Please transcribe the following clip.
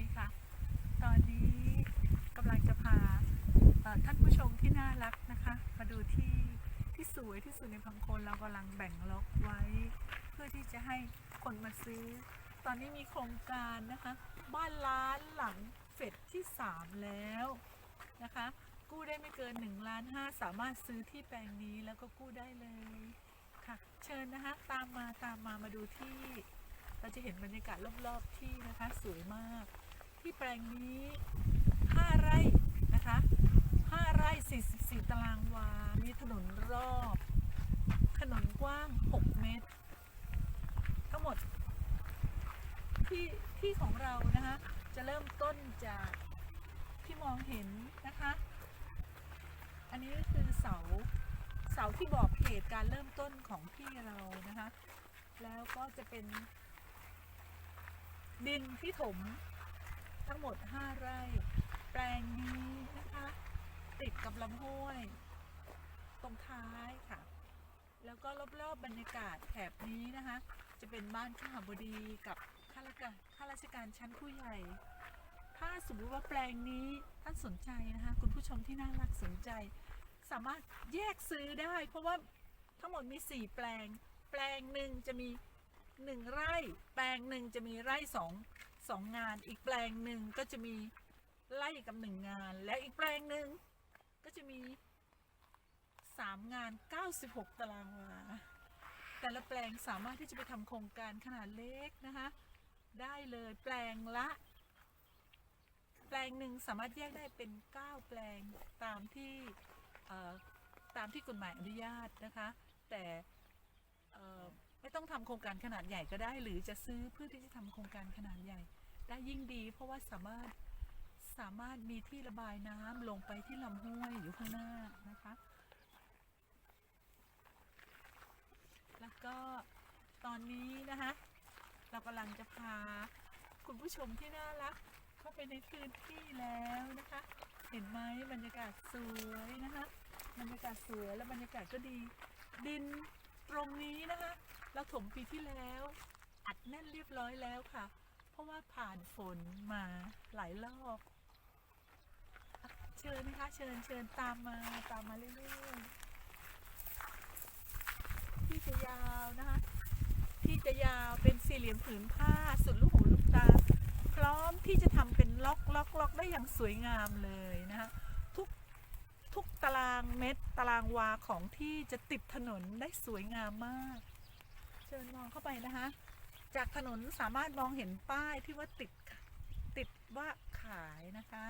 ดีค่ะ ตอนนี้กำลังจะพาท่านผู้ชมที่น่ารักนะคะ มาดูที่ที่สวยที่สุดในพังโคนเรากำลังแบ่งล็อกไว้ เพื่อที่จะให้คนมาซื้อ ตอนนี้มีโครงการนะคะ บ้านล้านหลังเฟสที่ 3 แล้วนะคะกู้ได้ไม่เกิน1ล้าน5สามารถซื้อที่แปลงนี้แล้วก็กู้ได้เลยค่ะ เชิญนะคะตามมาตามมามาดูที่ เราจะเห็นบรรยากาศรอบๆที่นะคะสวยมาก ที่แปลงนี้ 5 ไร่นะคะ 5 ไร่ 44 ตารางวา มีถนนรอบ ถนนกว้าง 6 เมตร ทั้งหมด ที่ที่ของเรานะคะ จะเริ่มต้นจากที่มองเห็นนะคะ อันนี้คือเสา เสาที่บอกเหตุการเริ่มต้นของที่เรานะคะ แล้วก็จะเป็นดินที่ถม ทั้งหมด 5 ไร่ แปลงนี้นะคะ ติดกับลำห้วย ตรงท้ายค่ะ แล้วก็รอบๆบรรยากาศแถบนี้นะคะ จะเป็นบ้านข้าบดีกับข้าราชการข้าราชการชั้นผู้ใหญ่ ถ้าสมมติว่าแปลงนี้ท่านสนใจนะคะ คุณผู้ชมที่น่ารักสนใจ สามารถแยกซื้อได้ เพราะว่าทั้งหมดมี 4 แปลง แปลงหนึ่งจะมี 1 ไร่ แปลงหนึ่งจะมีไร่สอง สองงาน อีกแปลงหนึ่งก็จะมีไร่กับหนึ่งงาน และอีกแปลงหนึ่งก็จะมี3งาน 96 ตารางวา แต่ละแปลงสามารถที่จะไปทำโครงการขนาดเล็กนะคะได้เลยแปลงละ แปลงหนึ่งสามารถแยกได้เป็น 9 แปลงตามที่ตามที่กฎหมายอนุญาตนะคะ แต่ไม่ต้องทำโครงการขนาดใหญ่ก็ได้ หรือจะซื้อเพื่อที่จะทำโครงการขนาดใหญ่ ได้ยิ่งดี เพราะว่าสามารถสามารถมีที่ระบายน้ำลงไปที่ลำห้วยอยู่ข้างหน้านะคะ แล้วก็ตอนนี้นะคะ เรากำลังจะพาคุณผู้ชมที่น่ารัก เข้าไปในพื้นที่แล้วนะคะ เห็นไหมบรรยากาศสวยนะคะบรรยากาศสวยและบรรยากาศก็ดี ดินตรงนี้นะคะ เราถมปีที่แล้ว อัดแน่นเรียบร้อยแล้วค่ะ ราะว่าผ่านฝนมาหลายรอบเชิญนะคะ เชิญเชิญตามมาตามมาเรื่อยๆที่จะยาวนะคะ ที่จะยาวเป็นสี่เหลี่ยมผืนผ้าสุดลูกหูลูกตา พร้อมที่จะทำเป็นล็อกล็อกล็อกได้อย่างสวยงามเลยนะคะทุกทุกตารางเมตรตารางวาของที่จะติดถนนได้สวยงามมาก เชิญมองเข้าไปนะคะ จากถนนสามารถมองเห็นป้ายที่ว่าติดติดว่าขายนะคะ